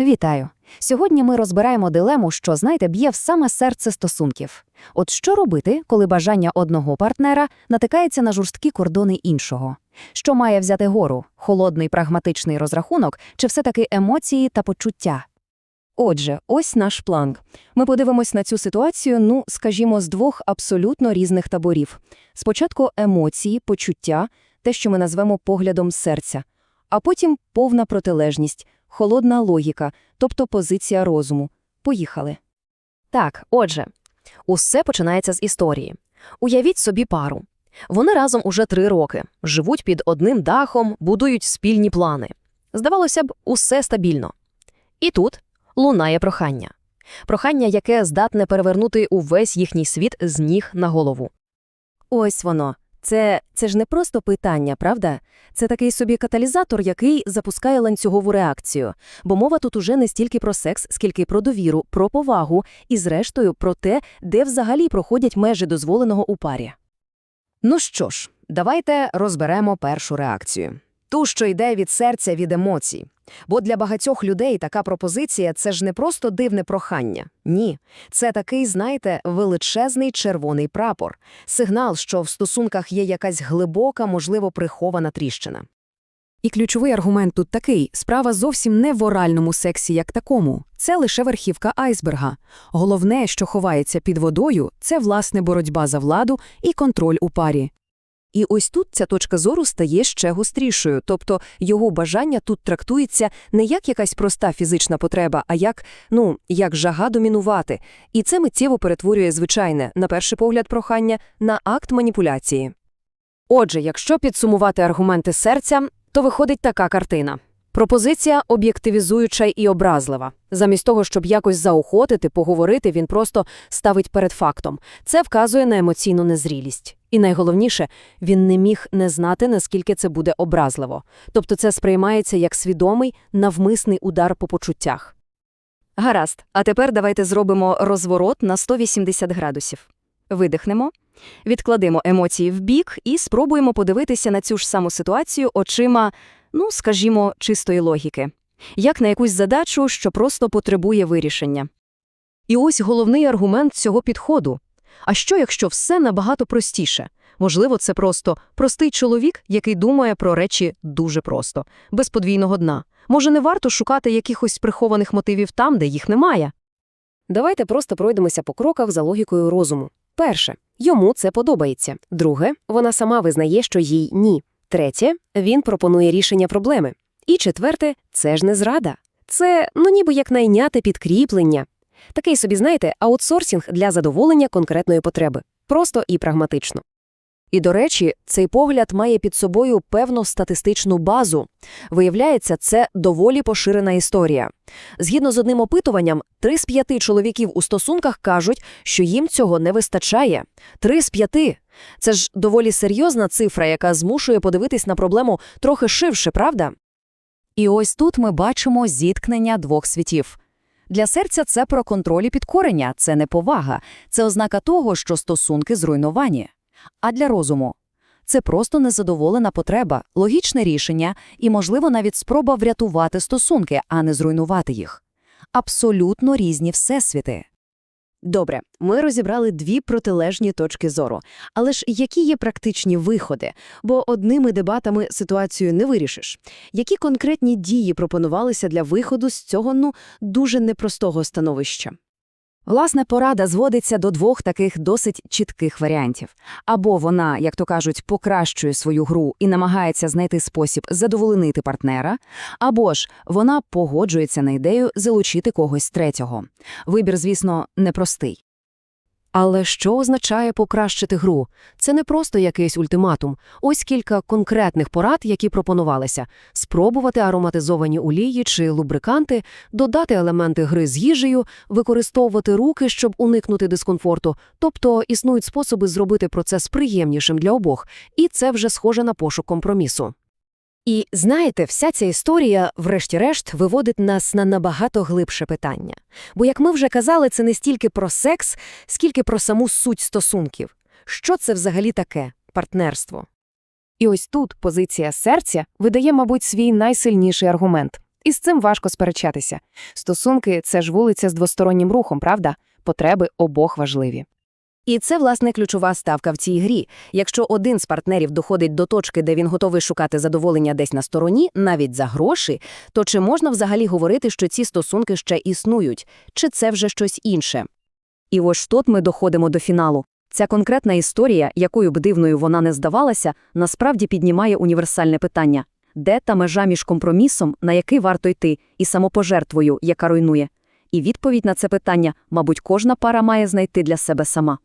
Вітаю! Сьогодні ми розбираємо дилему, що, знаєте, б'є в саме серце стосунків. От що робити, коли бажання одного партнера натикається на жорсткі кордони іншого? Що має взяти гору – холодний прагматичний розрахунок чи все-таки емоції та почуття? Отже, ось наш план. Ми подивимось на цю ситуацію, ну, скажімо, з двох абсолютно різних таборів. Спочатку емоції, почуття, те, що ми назвемо поглядом серця, а потім повна протилежність, холодна логіка, тобто позиція розуму. Поїхали. Так, отже, усе починається з історії. Уявіть собі пару. Вони разом уже три роки, живуть під одним дахом, будують спільні плани. Здавалося б, усе стабільно. І тут лунає прохання. Прохання, яке здатне перевернути увесь їхній світ з ніг на голову. Ось воно. Це, це ж не просто питання, правда? Це такий собі каталізатор, який запускає ланцюгову реакцію. Бо мова тут уже не стільки про секс, скільки про довіру, про повагу і, зрештою, про те, де взагалі проходять межі дозволеного у парі. Ну що ж, давайте розберемо першу реакцію. Ту, що йде від серця, від емоцій. Бо для багатьох людей така пропозиція – це ж не просто дивне прохання. Ні. Це такий, знаєте, величезний червоний прапор. Сигнал, що в стосунках є якась глибока, можливо, прихована тріщина. І ключовий аргумент тут такий: справа зовсім не в оральному сексі як такому. Це лише верхівка айсберга. Головне, що ховається під водою, це власне боротьба за владу і контроль у парі. І ось тут ця точка зору стає ще гострішою, тобто його бажання тут трактується не як якась проста фізична потреба, а як, ну, як жага домінувати. І це миттєво перетворює звичайне, на перший погляд, прохання на акт маніпуляції. Отже, якщо підсумувати аргументи серця, то виходить така картина. Пропозиція об'єктивізуюча і образлива. Замість того, щоб якось заохотити, поговорити, він просто ставить перед фактом. Це вказує на емоційну незрілість. І найголовніше, він не міг не знати, наскільки це буде образливо. Тобто це сприймається як свідомий, навмисний удар по почуттях. Гаразд, а тепер давайте зробимо розворот на 180 градусів. Видихнемо, відкладемо емоції вбік і спробуємо подивитися на цю ж саму ситуацію очима, ну, скажімо, чистої логіки. Як на якусь задачу, що просто потребує вирішення. І ось головний аргумент цього підходу. А що, якщо все набагато простіше? Можливо, це просто простий чоловік, який думає про речі дуже просто, без подвійного дна. Може, не варто шукати якихось прихованих мотивів там, де їх немає? Давайте просто пройдемося по кроках за логікою розуму. Перше, йому це подобається. Друге, вона сама визнає, що їй ні. Третє, він пропонує рішення проблеми. І четверте, це ж не зрада. Це, ну ніби як найняте підкріплення. Такий собі, знаєте, аутсорсінг для задоволення конкретної потреби. Просто і прагматично. І, до речі, цей погляд має під собою певну статистичну базу. Виявляється, це доволі поширена історія. Згідно з одним опитуванням, три з п'яти чоловіків у стосунках кажуть, що їм цього не вистачає. Три з п'яти. Це ж доволі серйозна цифра, яка змушує подивитись на проблему трохи ширше, правда? І ось тут ми бачимо зіткнення двох світів. Для серця це про контроль і підкорення, це не повага, це ознака того, що стосунки зруйновані. А для розуму це просто незадоволена потреба, логічне рішення і, можливо, навіть спроба врятувати стосунки, а не зруйнувати їх. Абсолютно різні всесвіти. Добре, ми розібрали дві протилежні точки зору. Але ж які є практичні виходи? Бо одними дебатами ситуацію не вирішиш. Які конкретні дії пропонувалися для виходу з цього, ну, дуже непростого становища? Власне, порада зводиться до двох таких досить чітких варіантів. Або вона, як то кажуть, покращує свою гру і намагається знайти спосіб задоволенити партнера, або ж вона погоджується на ідею залучити когось третього. Вибір, звісно, непростий. Але що означає покращити гру? Це не просто якийсь ультиматум. Ось кілька конкретних порад, які пропонувалися: спробувати ароматизовані олії чи лубриканти, додати елементи гри з їжею, використовувати руки, щоб уникнути дискомфорту. Тобто існують способи зробити процес приємнішим для обох, і це вже схоже на пошук компромісу. І знаєте, вся ця історія, врешті-решт, виводить нас на набагато глибше питання. Бо, як ми вже казали, це не стільки про секс, скільки про саму суть стосунків. Що це взагалі таке партнерство? І ось тут позиція серця видає, мабуть, свій найсильніший аргумент. І з цим важко сперечатися. Стосунки – це ж вулиця з двостороннім рухом, правда? Потреби обох важливі. І це, власне, ключова ставка в цій грі. Якщо один з партнерів доходить до точки, де він готовий шукати задоволення десь на стороні, навіть за гроші, то чи можна взагалі говорити, що ці стосунки ще існують? Чи це вже щось інше? І ось тут ми доходимо до фіналу. Ця конкретна історія, якою б дивною вона не здавалася, насправді піднімає універсальне питання. Де та межа між компромісом, на який варто йти, і самопожертвою, яка руйнує? І відповідь на це питання, мабуть, кожна пара має знайти для себе сама.